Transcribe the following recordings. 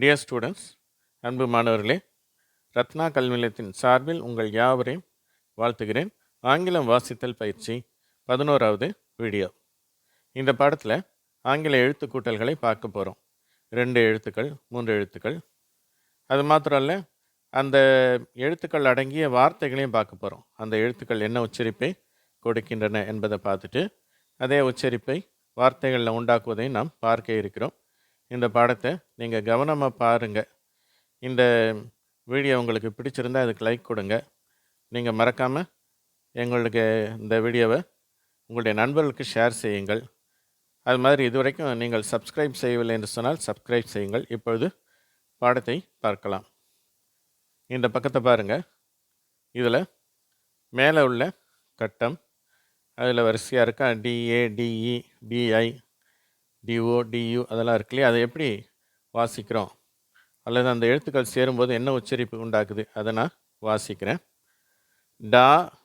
Dear students அன்பு மாணவர்களே ரத்னா கல்வி நிலையத்தின் சார்பில் உங்கள் யாவரையும் வாழ்த்துகிறேன். ஆங்கிலம் வாசித்தல் பயிற்சி பதினோராவது வீடியோ. இந்த பாடத்தில் ஆங்கில எழுத்து கூட்டல்களை பார்க்க போகிறோம் ரெண்டு எழுத்துக்கள் மூன்று எழுத்துக்கள். அது மாத்திரம் அல்ல அந்த எழுத்துக்கள் அடங்கிய வார்த்தைகளையும் பார்க்க போகிறோம் அந்த எழுத்துக்கள் என்ன உச்சரிப்பை கொடுக்கின்றன என்பதை பார்த்துட்டு அதே உச்சரிப்பை வார்த்தைகளில் உண்டாக்குவதையும் நாம் பார்க்க இருக்கிறோம். இந்த பாடத்தை நீங்கள் கவனமாக பாருங்கள் இந்த வீடியோ உங்களுக்கு பிடிச்சிருந்தா அதுக்கு லைக் கொடுங்க. நீங்கள் மறக்காமல் எங்களுக்கு இந்த வீடியோவை உங்களுடைய நண்பர்களுக்கு ஷேர் செய்யுங்கள். அது மாதிரி இதுவரைக்கும் நீங்கள் சப்ஸ்கிரைப் செய்யவில்லை என்று சொன்னால் சப்ஸ்கிரைப் செய்யுங்கள். இப்பொழுது பாடத்தை பார்க்கலாம். இந்த பக்கத்தை பாருங்கள் இதில் மேலே உள்ள கட்டம். அதில் வரிசையாக இருக்கா? T A T E T I T O T U அதெல்லாம் இருக்கு இல்லையா? அதை எப்படி வாசிக்கிறோம்? அல்லது அந்த எழுத்துக்கள் சேரும்போது என்ன உச்சரிப்பு உண்டாக்குது? அதை நான் வாசிக்கிறேன். டா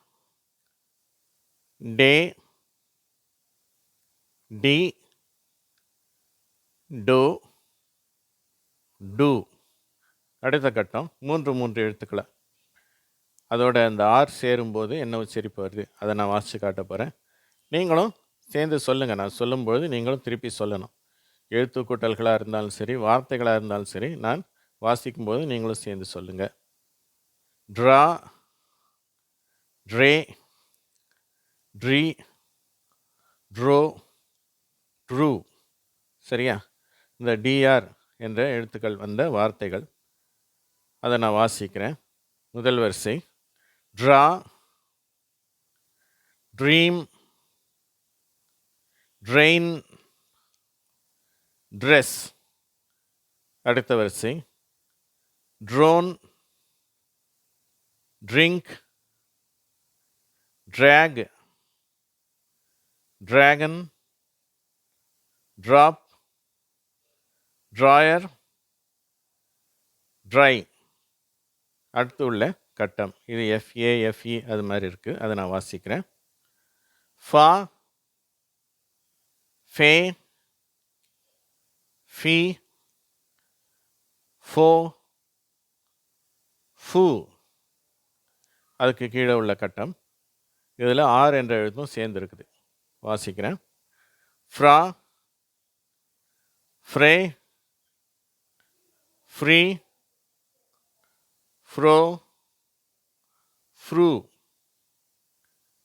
டே டி டோ டூ. அடுத்த கட்டம் மூன்று மூன்று எழுத்துக்களை. அதோட அந்த ஆர் சேரும்போது என்ன உச்சரிப்பு வருது? அதை நான் வாசித்து காட்ட போகிறேன் நீங்களும் சேர்ந்து சொல்லுங்கள் நான் சொல்லும்போது நீங்களும் திருப்பி சொல்லணும். எழுத்து கூட்டல்களாக இருந்தாலும் சரி வார்த்தைகளாக இருந்தாலும் சரி நான் வாசிக்கும்போது நீங்களும் சேர்ந்து சொல்லுங்கள் tra tre tri tro tru சரியா? இந்த டிஆர் என்ற எழுத்துக்கள் வந்த வார்த்தைகள். அதை நான் வாசிக்கிறேன். முதல் வரிசை. ட்ரா ட்ரீம் ட்ரெயின் ட்ரெஸ் அடுத்த வரிசை. Drone drink track dragon drop drawer dry அடுத்து உள்ள கட்டம். இது எஃப்ஏ எஃப்இ அது மாதிரி இருக்குது அதை நான் வாசிக்கிறேன். ஃபா ஃபே ஃபி ஃபோ ஃபூ அதுக்கு கீழே உள்ள கட்டம். இதில் ஆர் என்ற எழுத்தும் சேர்ந்துருக்குது. வாசிக்கிறேன். ஃப்ரா ஃப்ரே ஃப்ரீ ஃப்ரோ ஃப்ரூ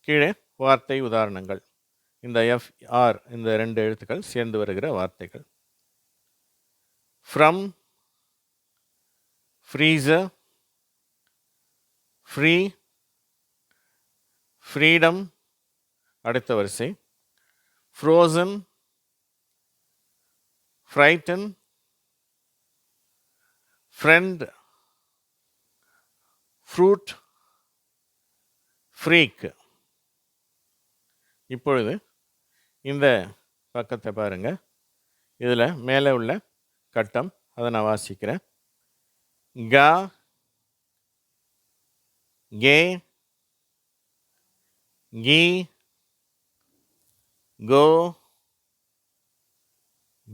கீழே வார்த்தை உதாரணங்கள். இந்த எஃப் ஆர் இந்த ரெண்டு எழுத்துக்கள் சேர்ந்து வருகிற வார்த்தைகள். ஃப்ரம் ஃப்ரீசர் ஃப்ரீ ஃப்ரீடம் அடுத்த வரிசை. Frozen frighten friend fruit freak இப்பொழுது இந்த பக்கத்தை பாருங்கள் இதில் மேலே உள்ள கட்டம். அதை நான் வாசிக்கிறேன். கா கே கி கோ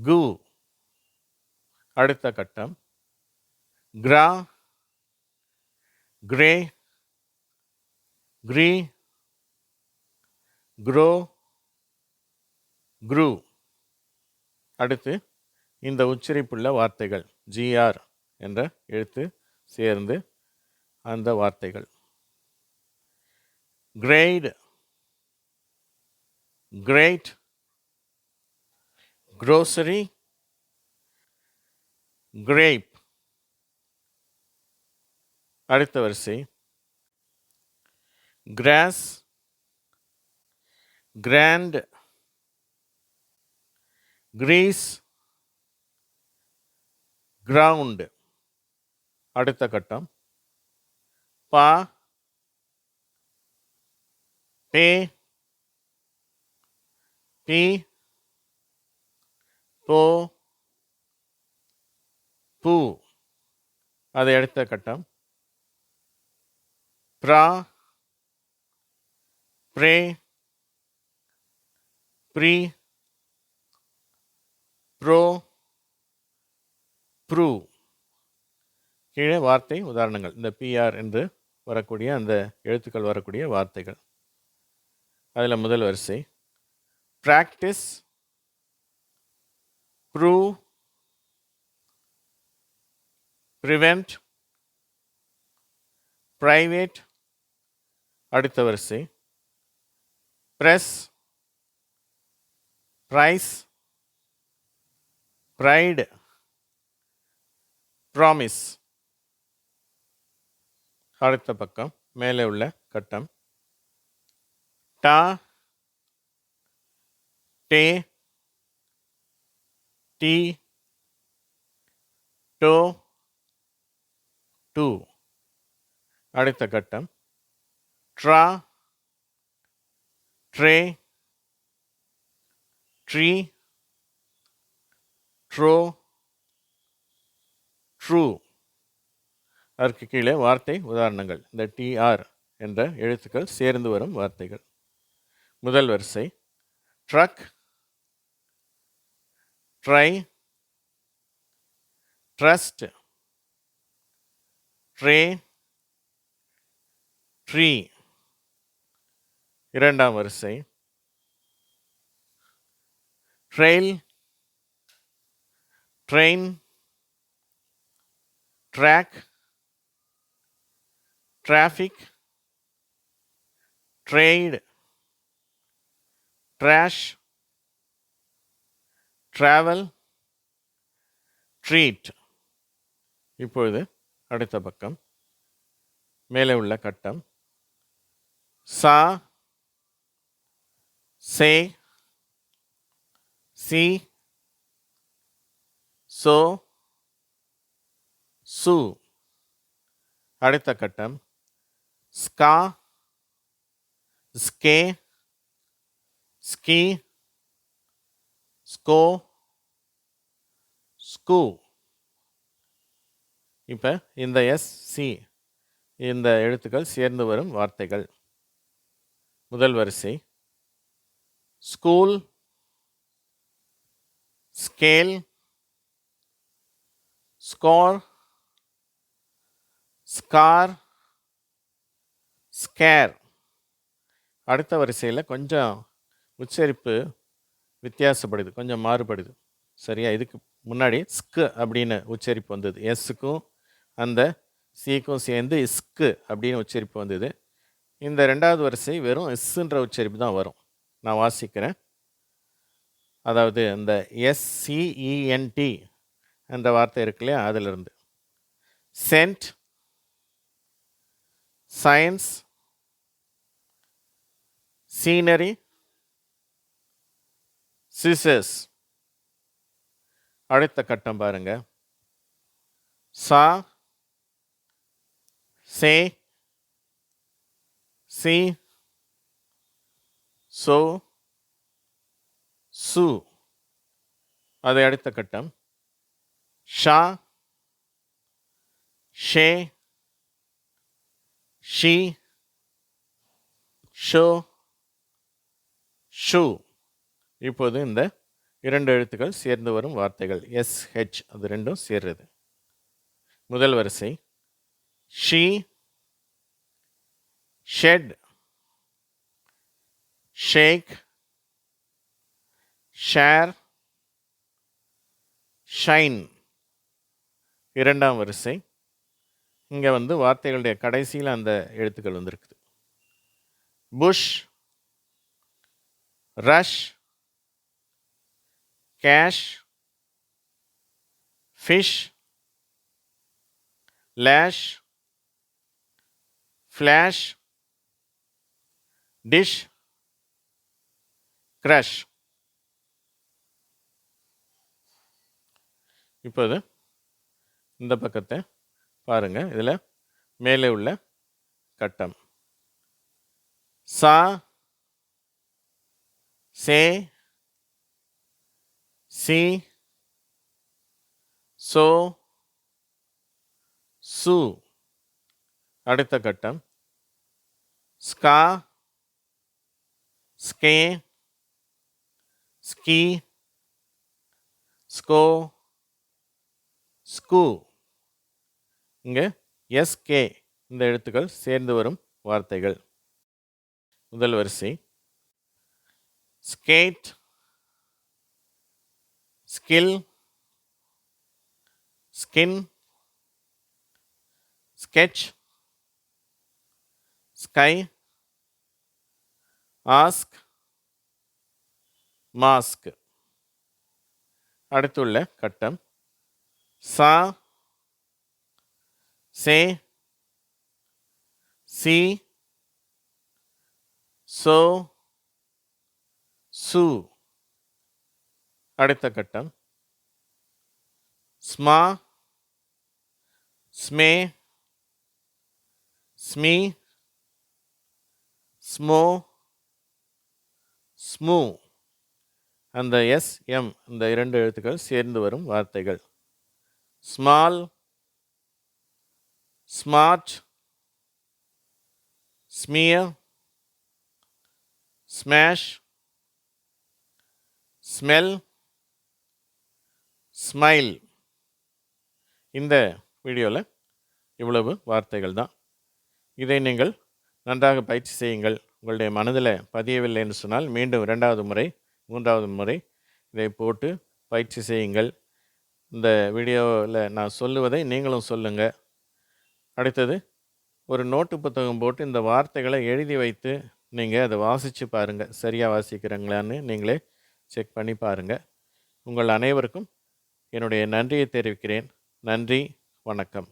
கு. அடுத்த கட்டம். கிரா கிரே கிரீ க்ரோ குரூ அடுத்து இந்த உச்சரிப்புள்ள வார்த்தைகள் ஜிஆர் என்ற எழுத்து சேர்ந்து அந்த வார்த்தைகள். Great great grocery. Grape. அடுத்த வரிசை. கிராஸ் கிராண்ட் கிரீஸ் கிரவுண்டு அடுத்த கட்டம் பா பே பி போ பூ அதை அடுத்த கட்டம் ப்ரா ப்ரே ப்ரீ ப்ரோ ப்ரூ கீழே வார்த்தை உதாரணங்கள். இந்த பிஆர் என்று வரக்கூடிய அந்த எழுத்துக்கள் வரக்கூடிய வார்த்தைகள். அதில் முதல் வரிசை. ப்ராக்டிஸ் ப்ரூ ப்ரிவெண்ட் ப்ரைவேட் அடுத்த வரிசை. ப்ரெஸ் ப்ரைஸ் ப்ரைடு ப்ராமிஸ் அடுத்த பக்கம் மேலே உள்ள கட்டம். டா டே டி டோ டூ அடுத்த கட்டம். Tra tre tri tro tru அதற்கு கீழே வார்த்தை உதாரணங்கள். இந்த டிஆர் என்ற எழுத்துக்கள் சேர்ந்து வரும் வார்த்தைகள். முதல் வரிசை. Truck try trust tray tree இரண்டாம் வரிசை. Trail train track traffic trade trash travel treat இப்பொழுது அடுத்த பக்கம். மேலே உள்ள கட்டம். சா சே சி சோ சு. அடுத்த கட்டம். ஸ்கா ஸ்கே ஸ்கி ஸ்கோ ஸ்கூ. இப்போ இந்த எஸ் சி. இந்த எழுத்துக்கள் சேர்ந்து வரும் வார்த்தைகள். முதல் வரிசை. School scale score scar scare அடுத்த வரிசையில் கொஞ்சம் உச்சரிப்பு வித்தியாசப்படுது கொஞ்சம் மாறுபடுது. சரியா? இதுக்கு முன்னாடி ஸ்கு அப்படின்னு உச்சரிப்பு வந்தது. எஸ்ஸுக்கும் அந்த சிக்கும் சேர்ந்து இஸ்கு அப்படின்னு உச்சரிப்பு வந்தது. இந்த ரெண்டாவது வரிசை வெறும் எஸ்ஸுன்ற உச்சரிப்பு தான் வரும். நான் வாசிக்கிறேன். அதாவது அந்த எஸ்சிஇஎன்டி அந்த வார்த்தை இருக்கு இல்லையா? அதிலிருந்து. சென்ட் சயின்ஸ் சீனரி சிசஸ் அடுத்த கட்டம் பாருங்க. சா சே சி சோ சு. அதை அடுத்த கட்டம். ஷா ஷே ஷி ஷோ ஷூ. இப்போது இந்த இரண்டு எழுத்துக்கள் சேர்ந்து வரும் வார்த்தைகள். எஸ் ஹெச் அது ரெண்டும் சேர்றது. முதல் வரிசை she shed shake share shine. இரண்டாம் வரிசை. இங்கே வந்து வார்த்தைகளுடைய கடைசியில் அந்த எழுத்துக்கள் வந்திருக்குது. Push rush cash fish lash flash dish crush. இப்போது இந்த பக்கத்தை பாருங்கள் இதில் மேலே உள்ள கட்டம். சா சே சி சோ சு. அடுத்த கட்டம். ஸ்கா ஸ்கே ஸ்கீ ஸ்கோ ஸ்கூ. இங்கே எஸ்கே இந்த எழுத்துக்கள் சேர்ந்து வரும் வார்த்தைகள். முதல் வரிசை. Skate skill skin sketch sky ask mask அடுத்துள்ள கட்டம். சா சே சி சோ சு அடுத்த கட்டம். ஸ்மா ஸ்மே ஸ்மீ ஸ்மோ ஸ்மூ அந்த எஸ் எம் இந்த இரண்டு எழுத்துக்கள் சேர்ந்து வரும் வார்த்தைகள். Small smart smear smash smell smile இந்த வீடியோவில் இவ்வளவு வார்த்தைகள் தான். இதை நீங்கள் நன்றாக பயிற்சி செய்யுங்கள். உங்களுடைய மனதில் பதியவில்லை என்று சொன்னால் மீண்டும் இரண்டாவது முறை மூன்றாவது முறை இதை போட்டு பயிற்சி செய்யுங்கள். இந்த வீடியோவில் நான் சொல்லுவதை நீங்களும் சொல்லுங்கள் அடுத்தது ஒரு நோட்டு புத்தகம் போட்டு இந்த வார்த்தைகளை எழுதி வைத்து நீங்கள் அதை வாசித்து பாருங்கள் சரியாக வாசிக்கிறீங்களான்னு நீங்களே செக் பண்ணி பாருங்கள் உங்கள் அனைவருக்கும் என்னுடைய நன்றியை தெரிவிக்கிறேன். நன்றி வணக்கம்.